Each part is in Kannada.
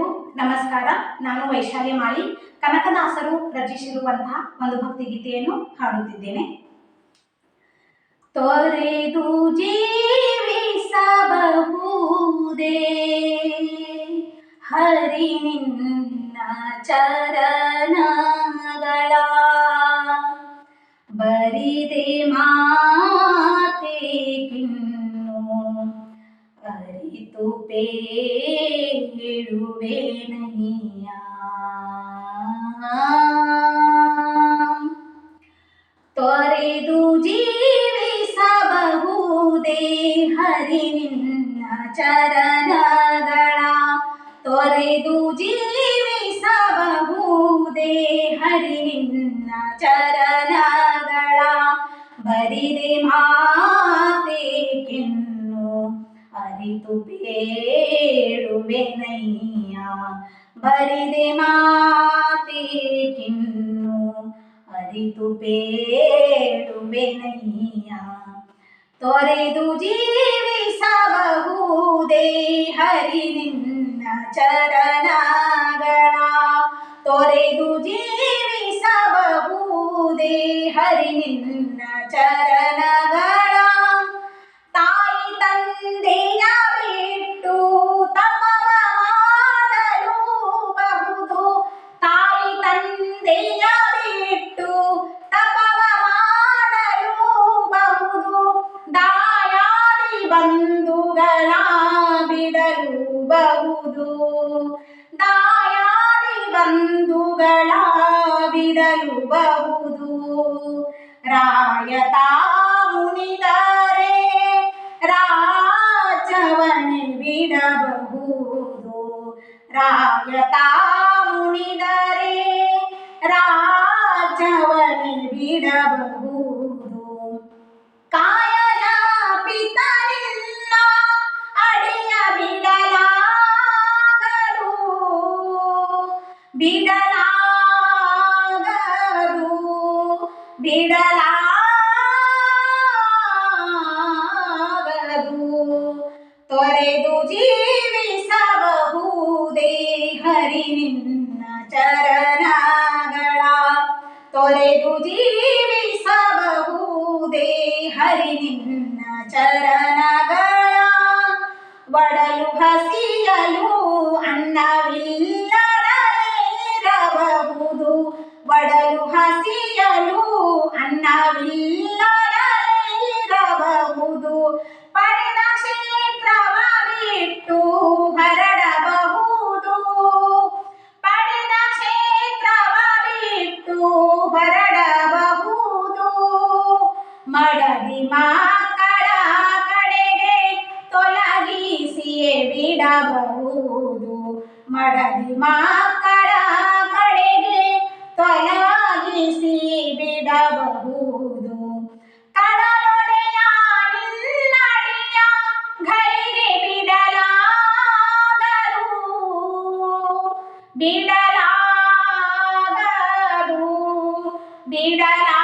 ಎಲ್ಲರಿಗೂ ನಮಸ್ಕಾರ. ನಾನು ವೈಶಾಲಿ ಮಾಳಿ. ಕನಕದಾಸರು ರಚಿಸಿರುವಂತಹ ಒಂದು ಭಕ್ತಿಗೀತೆಯನ್ನು ಹಾಡುತ್ತಿದ್ದೇನೆ. ತೊರೆದು ಜೀವಿಸಬಹುದೇ. ಹರಿ ನಿನ್ನ ಚರಣಗಳ. ಬರಿದೆ ಮಾತೆ ಕಿನ್ನು ಅರಿತು में નહીં તોરે દૂજી સબહુદે હરિ ચરણગળા તોરે દૂજી સબહુદે હરિ ચરણગળા ભરી રે મા ಬರಿದೆ ಮಾತೆ ಕಿನ್ನು ಅರಿತು ಬೇಡುವೆನಯ್ಯ ತೊರೆದು ಜೀವಿಸಬಹುದೇ ಹರಿ ನಿನ್ನ ಚರಣಗಳ ತೊರೆದು ಜೀವಿಸಬಹುದೇ ಹರಿ ನಿನ್ನ ಚರಣಗಳ ಬಿಡಲು ಬಹುದು ರಾಯತ ಮುನಿದರೆ ರಾಜವನೆ ಬಿಡಬಹುದು ರಾಯತ ತೊರೆದು ಜೀವಿಸಬಹುದೇ ಹರಿ ನಿನ್ನ ಚರಣಗಳ ಒಡಲು ಹಸಿಯಲು ಅನ್ನವಿಲ್ಲದಲ್ಲಿರಬಹುದು ಬಿಡಬಹುದು ಮಡದಿ ಮಕ್ಕಳ ಕಡೆಗೆ ತೊಲಗಿಸಿ ಬಿಡಬಹುದು ಕಡಲೊಡೆಯ ನಿನ್ನಡಿಯ ಘಳಿಗೆ ಬಿಡಲಾಗದು. ಬಿಡಲಾಗದು. ಬಿಡಲಾಗದು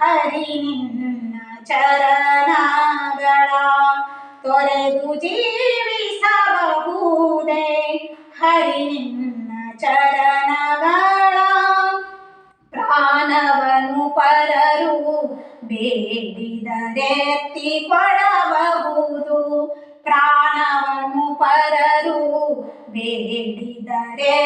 ಹರಿ ನಿನ್ನ ಚರಣಗಳ ತೊರೆದು ಜೀವಿಸಬಹುದೇ ಹರಿ ನಿನ್ನ ಚರಣಗಳ ಪ್ರಾಣವನು ಪರರು ಬೇಡಿದರೆತ್ತಿ ಕೊಡಬಹುದು. ಪ್ರಾಣವನು ಪರರು ಬೇಡಿದರೆತ್ತಿ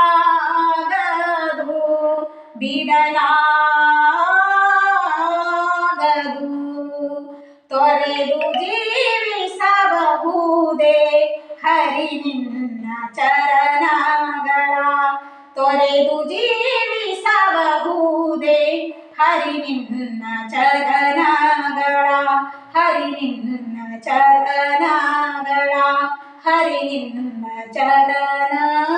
ಬಿಡಲಾಗದು ತೊರೆದು ಜೀವಿಸಬಹುದೇ ಹರಿ ನಿನ್ನ ಚರಣಗಳ ತೊರೆದು ಜೀವಿಸಬಹುದೇ ಹರಿ ನಿನ್ನ ಚರಣಗಳ ಹರಿ ನಿನ್ನ ಚರಣಗಳ ಹರಿ ನಿನ್ನ ಚರಣಗಳ